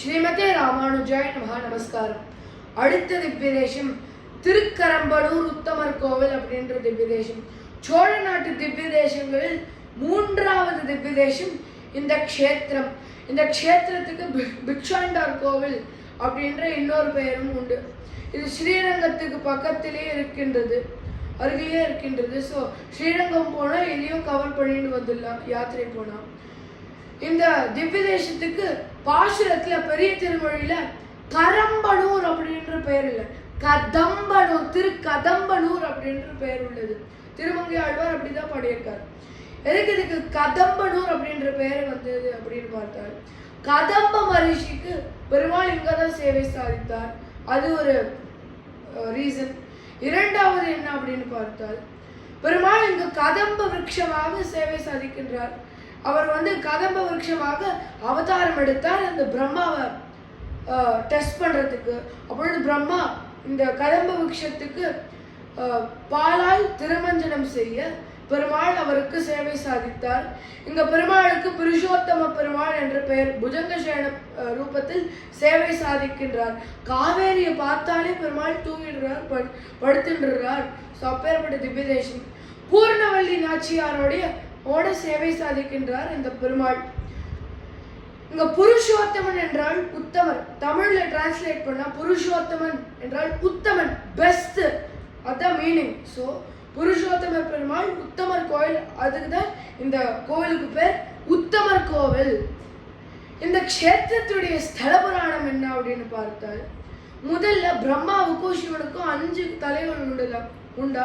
ஸ்ரீமதே ராமானுஜாய் மகா நமஸ்காரம். அடுத்த திவ்யதேசம் திருக்கரம்பலூர் உத்தமர் கோவில் அப்படின்ற திவ்யதேசம். சோழ நாட்டு திவ்ய தேசங்களில் மூன்றாவது திவ்ய தேசம் இந்த க்ஷேத்திரம். இந்த க்ஷேத்திரத்துக்கு பிக்ஷாண்டார் கோவில் அப்படின்ற இன்னொரு பெயரும் உண்டு. இது ஸ்ரீரங்கத்துக்கு பக்கத்திலே இருக்கின்றது அருகிலே இருக்கின்றது. ஸோ ஸ்ரீரங்கம் போனால் இதையும் கவர் பண்ணிட்டு வந்துடலாம் யாத்திரை போனால் இந்த திவ்ய தேசத்துக்கு பெரிய திருமொழியில் கரம்பனூர் அப்படின்ற பெயர் இல்லை. கதம்பனூர் திரு கதம்பனூர் அப்படின்ற பெயர் உள்ளது. திருமங்கை ஆழ்வார் அப்படிதான் பாடியிருக்கார். எதுக்கு இதுக்கு கதம்பனூர் அப்படின்ற பெயர் வந்தது அப்படின்னு பார்த்தார் கதம்ப மகிழ்ச்சிக்கு பெருமாள் இங்கே தான் சேவை சாதித்தார். அது ஒரு ரீசன் இரண்டாவது என்ன அப்படின்னு பார்த்தால் பெருமாள் இங்கு கதம்ப விருட்சமாக சேவை சாதிக்கின்றார். அவர் வந்து கதம்ப விருட்சமாக அவதாரம் எடுத்தார். அந்த பிரம்மாவை டெஸ்ட் பண்றதுக்கு. அப்பொழுது பிரம்மா இந்த கதம்ப விருட்சத்துக்கு பாலால் திருமஞ்சனம் செய்ய பெருமாள் அவருக்கு சேவை சாதித்தார். இங்க பெருமாளுக்கு புருஷோத்தம பெருமாள் என்ற பெயர் புஜங்கசேன ரூபத்தில் சேவை சாதிக்கின்றார். காவேரியை பார்த்தாலே பெருமாள் தூங்கிடுறார் படு- படுத்துன்றார். ஸோ அப்பேற்பட்ட திவ்யதேசம். பூர்ணவல்லி நாச்சியாரோடைய ஓட சேவை சாதிக்கின்றார் இந்த பெருமாள். இங்க புருஷோத்தமன் என்றால் உத்தமன். தமிழ்ல டிரான்ஸ்லேட் பண்ணா புருஷோத்தமன் என்றால் உத்தமன். பெஸ்ட் அதான் மீனிங் ஸோ புருஷோத்தமர் பெருமாள் உத்தமர் கோவில் அதுக்கு தான் இந்த கோவிலுக்கு பேர் உத்தமர் கோவில். இந்த க்ஷேத்திரத்துடைய ஸ்தல புராணம் என்ன அப்படின்னு பார்த்தால் முதல்ல பிரம்மாவுக்கும் சிவனுக்கும் அஞ்சு தலைவர்கள் உண்டுல உண்டா?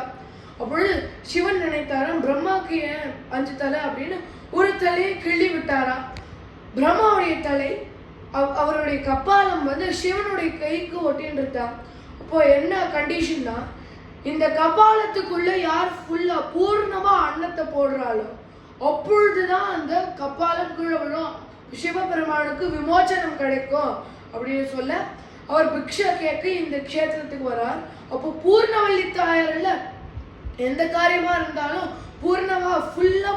அப்பொழுது சிவன் நினைத்தாராம் பிரம்மாவுக்கு ஏன் அஞ்சு தலை? அப்படின்னு ஒரு தலையை கிள்ளி விட்டாரா பிரம்மாவுடைய தலை அவ் அவருடைய கப்பாலம் வந்து சிவனுடைய கைக்கு ஒட்டின்னு அப்போ என்ன கண்டிஷன்னா இந்த கபாலத்துக்குள்ள யார் ஃபுல்லா பூர்ணமா அன்னத்தை போடுறாளோ அப்பொழுதுதான் அந்த கப்பாலம் கீழே விழும். சிவபெருமானுக்கு விமோச்சனம் கிடைக்கும் அப்படின்னு சொல்ல அவர் பிக்ஷா கேட்க இந்த க்ஷேத்திரத்துக்கு வரார். அப்போ பூர்ணவல்லி தாயார்ல எந்த காரியமா இருந்தாலும் பூர்ணவா ஃபுல்லா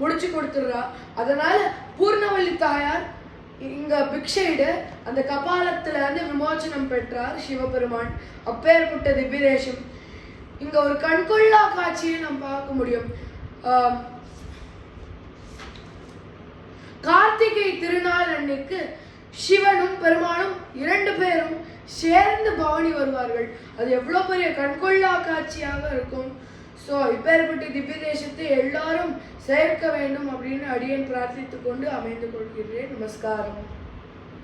முடிச்சு கொடுத்துடுறா. அதனால பூர்ணவல்லி தாயார் இங்க பிக்ஷைடு அந்த கபாலத்துல இருந்து விமோச்சனம் பெற்றார் சிவபெருமான். அப்பேற்பட்ட திபிரேஷம் இங்க ஒரு கண்கொள்ளா காட்சியை நம்ம பார்க்க முடியும். கார்த்திகை திருநாள் அன்னைக்கு சிவனும் பெருமானும் இரண்டு பேரும் சேர்ந்து பவனி வருவார்கள். அது எவ்வளோ பெரிய கண்கொள்ளா காட்சியாக இருக்கும். ஸோ இப்பேற்பட்ட திவ்ய தேசத்தை எல்லாரும் சேர்க்க வேண்டும் அப்படின்னு அடியன் பிரார்த்தித்துக்கொண்டு அமைந்து கொள்கிறேன் நமஸ்காரம்.